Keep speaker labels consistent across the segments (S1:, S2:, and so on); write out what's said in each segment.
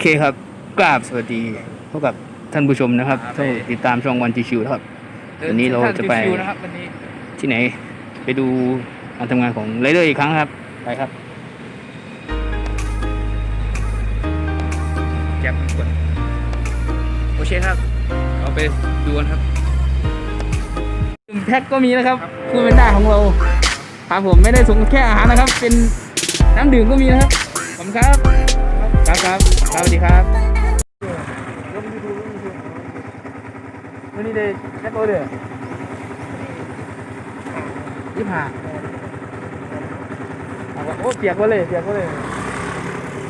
S1: เคครับกราบสวัสดีพบกับท่านผู้ชมนะครับ
S2: ครับ
S1: ที่ติดตามช่องวันจีชิวนะครับ วันนี้เราจะไป
S2: ชิวๆนะครับวันนี้
S1: ที่ไหนไปดูการทำงานของไรเดอร์อีกครั้งครับ ไปครับแจ็บกดโอเคครับเราไปดูกันครับแพ็คก็มีนะครับคูเป็นได้ของเราครับผมไม่ได้ส่งแค่อาหารนะครับ เป็นน้ำดื่มก็มีนะครับขอบคุณครับครับครับครับ สวัสดีครับวันนี้ได้แจ็คโอเดอร์ยี่ห้าเอาวะโอ้เปียกหมดเลยเปียกหมดเลย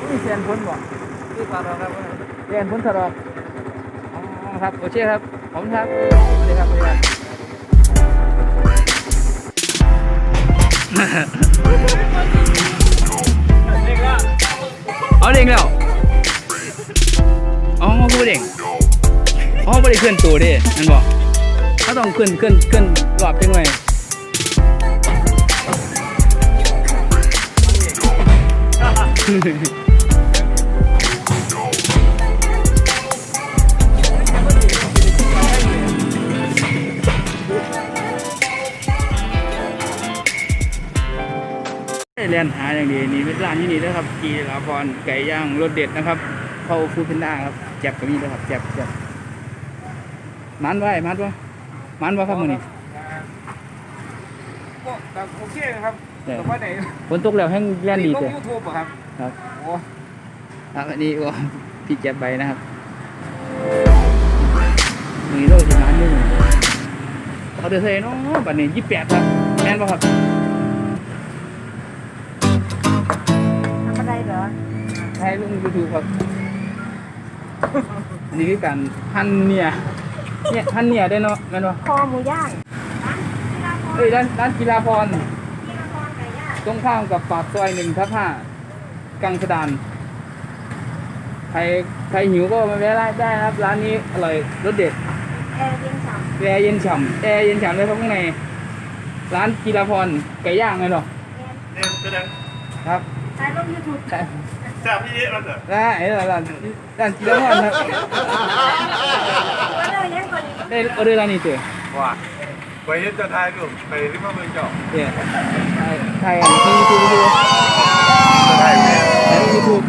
S1: นี่แซนพ้นบ่
S2: คือปลาเราครับ
S1: แซนพ้นสะดอกอ๋อครับโอเคครับขอบคุณครับสวัสดีครับสวัสดีครับเอาเด้งแล้วอ๋อผู้ เด้งอ๋อไม่ได้เคลื่อนตัวด้นั่นบอกเขาต้องเคลื่อนเคลื่อนเคลื่อนรอบจังหน่อยเรียนหาอย่างดีนี่เป็นร้านที่นี่นะครับกีฬาพรไก่ย่างรสเด็ดนะครับ เข้าฟูดเพนด้าครับแจ็บกับนี่ด้วยครับแจ็บแจ็บมันไว้มันวะมันวะครับมือนี้
S2: ก็แบบโอเคนะครับ
S1: เนี่ย
S2: แต่ว่าไหน
S1: ฝนตกแล้วแห้งเรียนดี
S2: ล
S1: เล
S2: ง
S1: ย
S2: ยูทูบอะครับ
S1: ครับ
S2: โอ้
S1: ครับอันนี้ก็พี่แจ็บใบนะครับมีโรคที่มันนี่เขาเดือดเลยเนาะบัดนี้ยี่แปดครับแม่นป่ะครับ
S3: ทำอะไรเหรอ
S1: ให้ลงยูทูบครับ อันนี้คือการหั่นเนี่ยเนี่ยหั่นเนี่ยได้เนาะแม่นป่ะ
S3: คอหมูย่าง
S1: เอ้ยร้านร้านกีฬาพร
S3: ที่นครไก่ย่าง
S1: ตรงข้ามกับปากซอยหนึ่งทับห้ากังสดานใครใครหิวก็มาแวะได้ได้ครับ ร้านนี้อร่อยรสเด็ด
S3: แอร์เย็นฉ่
S1: แอร์เย็นฉ่ำแอร์เย็นฉ่ำเลยครับข้างในร้านกีฬาพรไก่ย่างไงเนาะำ
S4: เนี่ยแสดง
S1: ครับ
S3: ถ่ายลงยูทูบ
S1: ใช่
S4: ทราบพี่เอ๊ะแล้วเหรอ
S1: ร้านไอ้ร้านร้านร้านกีฬาพรครับ
S3: ว่าเรายังก่อนอีก
S1: ได้ออเดอร์ร้านนี้เจอ
S4: ว่าไปเห็นจะทายกลุ่มไปที่มาเมืองเจาะ
S1: เนี่ยไทยมียูทูบดู
S4: จะทายเนี่ยู
S1: ทูบ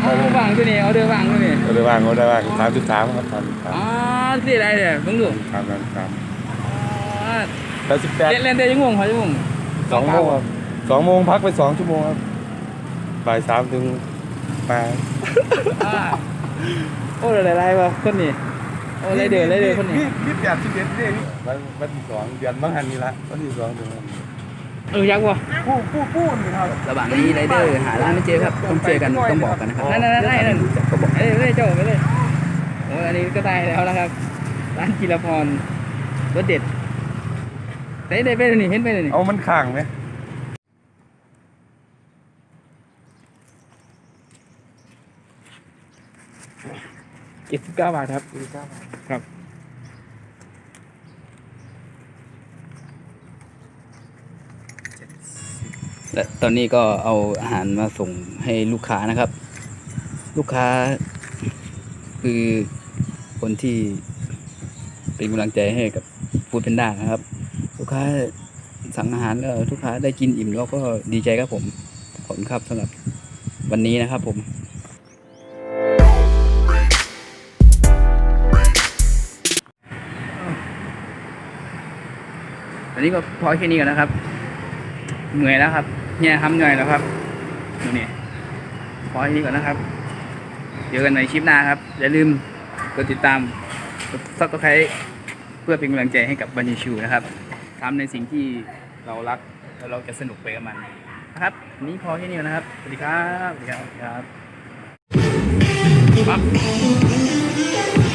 S1: เอาวางตัวนี้เอาเดอร์วางตัวนี้
S5: ก็เลยว่างก็ได้ว่างสามจุดสามครับสามจุดสาม
S1: อ๋อที่ไรเนี่ยเพิ่งดู
S5: สามสามสาม
S1: อ๋อ
S5: แปดสิบแปด
S1: เล่นเล่นได้ยังงงเขายังงง
S5: สองโมงสองโมงพักไปสองชั่วโมงครับ บ่ายสามถึงมา
S1: อ่าโอ้อะไรอะไรวะคนนี้โอ้ไรเดือไรเดือคนนี้
S4: พี่แปดสิบเอ็ดเนี่ย
S5: วันวันที่สองเดือนบางหันนี่ละวันที่สองเดือน
S1: เออยักษ์วะ
S4: ผู้ผู้ผู้นี่ครับ
S1: ระหว่างนี้ไรเดอร์หาร้านไม่เจอครับต้องเจอกันต้องบอกกันนะครับนั่นนั่นนั่นนั่นก็บอกเอ้ยเอ้ยเจ้าไปเลยโอ้อันนี้ก็ได้แล้วนะครับ ร้านกีฬาพรรสเด็ดได้ได้ไปเลยนี่เห็นไปเลยนี่
S5: เอามันข้างไหม
S1: เจ็ดสิบเก้าบาทครับครับ และตอนนี้ก็เอาอาหารมาส่งให้ลูกค้านะครับ ลูกค้า คือคนที่เป็นกำลังใจให้กับฟู้ดเพนด้านะครับ ลูกค้าสั่งอาหารก็ลูกค้าได้กินอิ่มแล้วก็ดีใจครับผม ขอบคุณครับสำหรับวันนี้นะครับผม ตอนนี้ก็พอแค่นี้ก่อนนะครับ เหนื่อยแล้วครับ เนี่ยทำเหนื่อยแล้วครับดูนี่พอแค่นี้ก่อนนะครับเจอกันในคลิปหน้าครับ อย่าลืมกดติดตามกดซับสไครต์เพื่อเป็นกำลังใจให้กับบันยีชูนะครับทำในสิ่งที่เรารักแล้วเราจะสนุกไปกับมันนะครับวันนี้พอแค่นี้ก่อนนะครับ สวัสดีครับ สวัสดีครับ สวัสดีครับปั๊บ